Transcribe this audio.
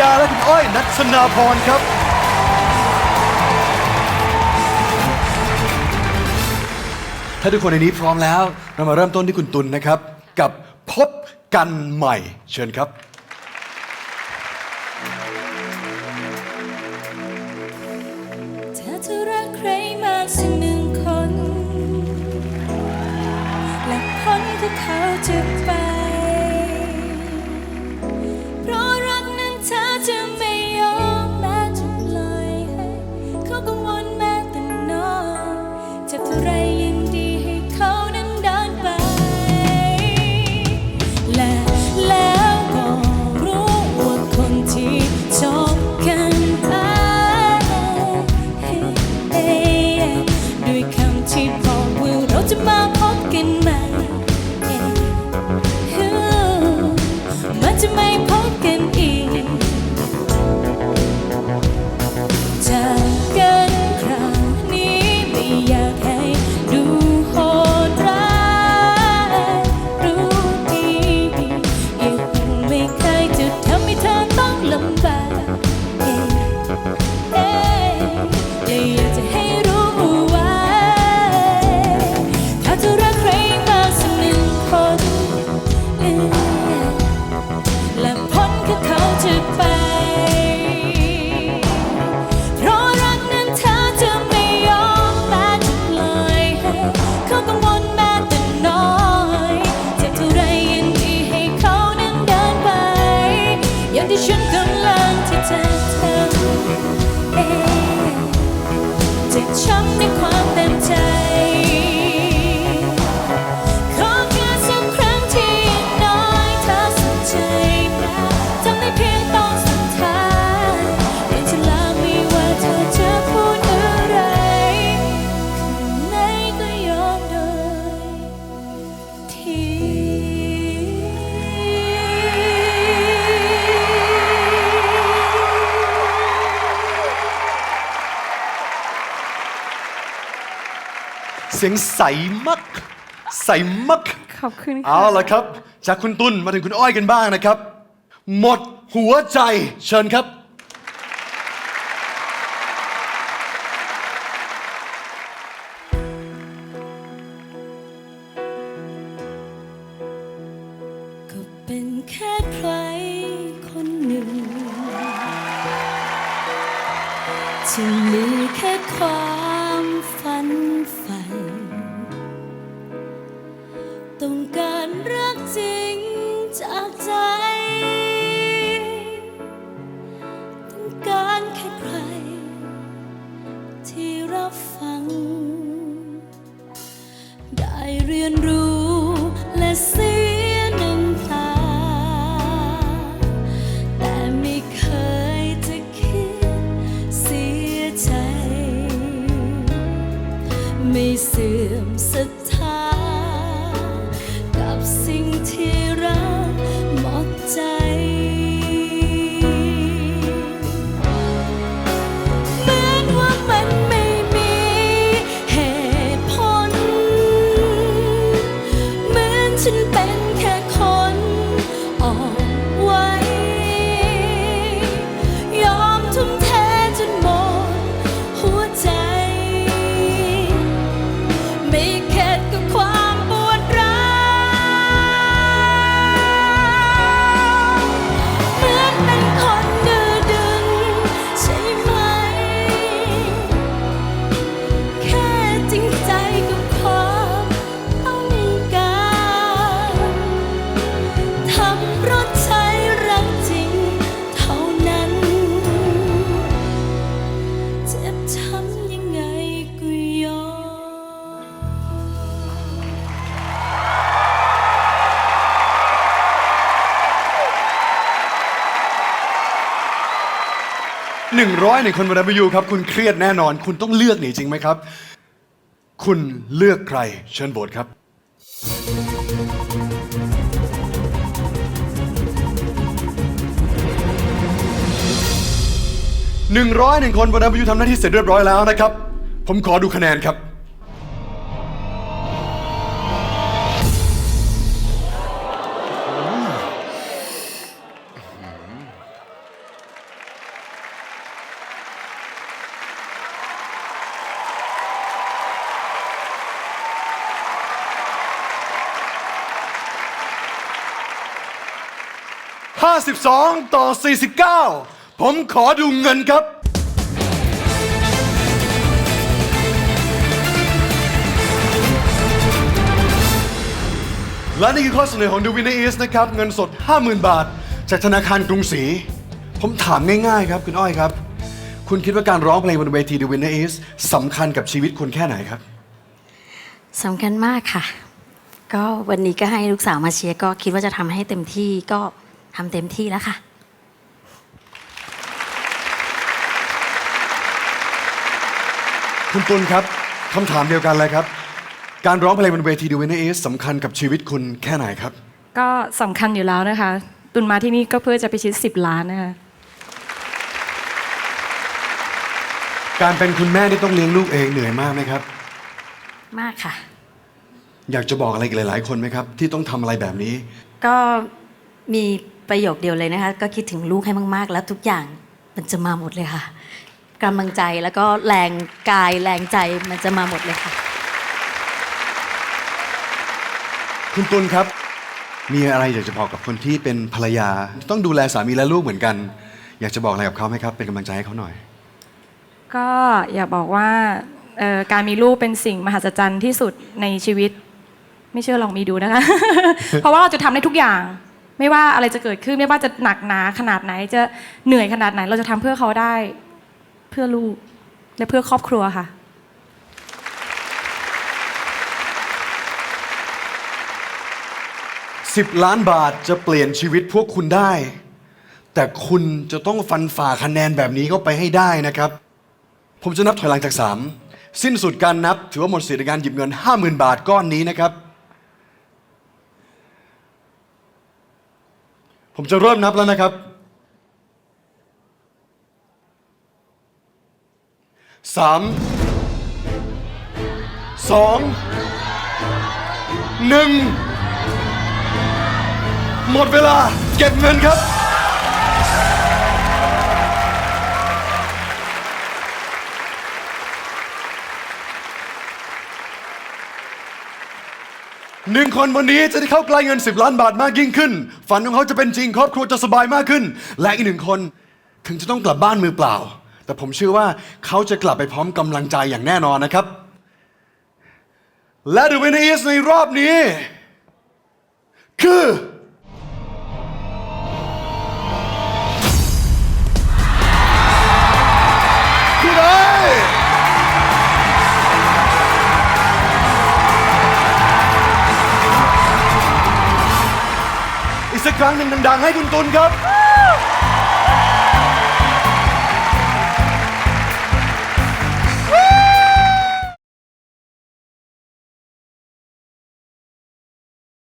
ยาและคุณอ้อยนัทนาพรครับ ถ้าทุกคนในนี้พร้อมแล้ว เรามาเริ่มต้นที่คุณตุลนะครับ กับพบกันใหม่ เชิญครับ เธอรักใครมากสักหนึ่งคน และพ้นก็เขาจะไป เจ็บช้ำในความเต็มใจ เสียงใสมักใสมักขอบคุณค่ะเอาละครับ จากคุณตุลมาถึงคุณอ้อยกันบ้างนะครับ หมดหัวใจเชิญครับ ก็เป็นแค่ใครคนหนึ่งที่มีแค่ ได้เรียนรู้และสิ ฉันเป็น 100ในคนบน W ครับ คุณเครียดแน่นอน คุณต้องเลือกหนีจริงไหมครับ คุณเลือกใคร เชิญโบสครับหนึ่งร้อยหนึ่งคนบน W ทำหน้าที่เสร็จเรียบร้อยแล้วนะครับ ผมขอดูคะแนนครับ 52 ต่อ 49 ผมขอดูเงินครับ และนี่คือข้อเสนอของ The Winner Is นะครับ เงินสด 50,000 บาท จากธนาคารกรุงศรี ผมถามง่ายๆครับ คุณอ้อยครับ คุณคิดว่าการร้องเพลงบนเวที The Winner Is สำคัญกับชีวิตคุณแค่ไหนครับ สำคัญมากค่ะ ก็วันนี้ก็ให้ลูกสาวมาเชียร์ก็คิดว่าจะทำให้เต็มที่ก็ ทำเต็มที่แล้วค่ะ คุณตุลครับคำถามเดียวกันเลยครับ การร้องเพลงบนเวที The Winner Is สำคัญกับชีวิตคุณแค่ไหนครับ ก็สำคัญอยู่แล้วนะคะ ตุนมาที่นี่ก็เพื่อจะไปชิด10 ล้านนะคะ การเป็นคุณแม่ที่ต้องเลี้ยงลูกเองเหนื่อยมากไหมครับ มากค่ะ อยากจะบอกอะไรอีกหลาย ๆ คนไหมครับ ที่ต้องทำอะไรแบบนี้ ก็มี ประโยคเดียวเลยนะคะ ก็คิดถึงลูกให้มากๆ แล้วทุกอย่างมันจะมาหมดเลยค่ะกำลังใจแล้วก็แรงกายแรงใจมันจะมาหมดเลยค่ะ คุณตุลครับ มีอะไรอยากจะบอกกับคนที่เป็นภรรยา ต้องดูแลสามีและลูกเหมือนกัน อยากจะบอกอะไรกับเขาไหมครับ เป็นกำลังใจให้เขาหน่อย ก็อยากบอกว่าเอ่อการมีลูกเป็นสิ่งมหัศจรรย์ที่สุดในชีวิต ไม่เชื่อลองมีดูนะคะ เพราะว่าเราจะทำได้ทุกอย่าง ไม่ว่าอะไรจะเกิดขึ้นไม่ว่าจะหนักหนาขนาดไหน จะเหนื่อยขนาดไหน เราจะทำเพื่อเขาได้ เพื่อลูกและเพื่อครอบครัวค่ะ10ล้านบาทจะเปลี่ยนชีวิตพวกคุณได้ แต่คุณจะต้องฟันฝ่าคะแนนแบบนี้เข้าไปให้ได้นะครับ ผมจะนับถอยหลังจาก 3 สิ้นสุดการนับ ถือว่าหมดสิทธิในการหยิบเงิน 50,000 บาทก้อนนี้นะครับ ผมจะเริ่มนับแล้วนะครับสามสองหนึ่งหมดเวลาเก็บเงินครับ หนึ่งคนวันนี้จะได้เข้าใกล้เงิน 10 ล้านบาทมากยิ่งขึ้น ฝันของเขาจะเป็นจริงครอบครัวจะสบายมากขึ้น และอีกหนึ่งคนถึงจะต้องกลับบ้านมือเปล่า แต่ผมเชื่อว่าเขาจะกลับไปพร้อมกำลังใจอย่างแน่นอนนะครับ และดูเวนอีสในรอบนี้ คือ สักครั้งหนึ่งดังๆให้คุณตุลครับ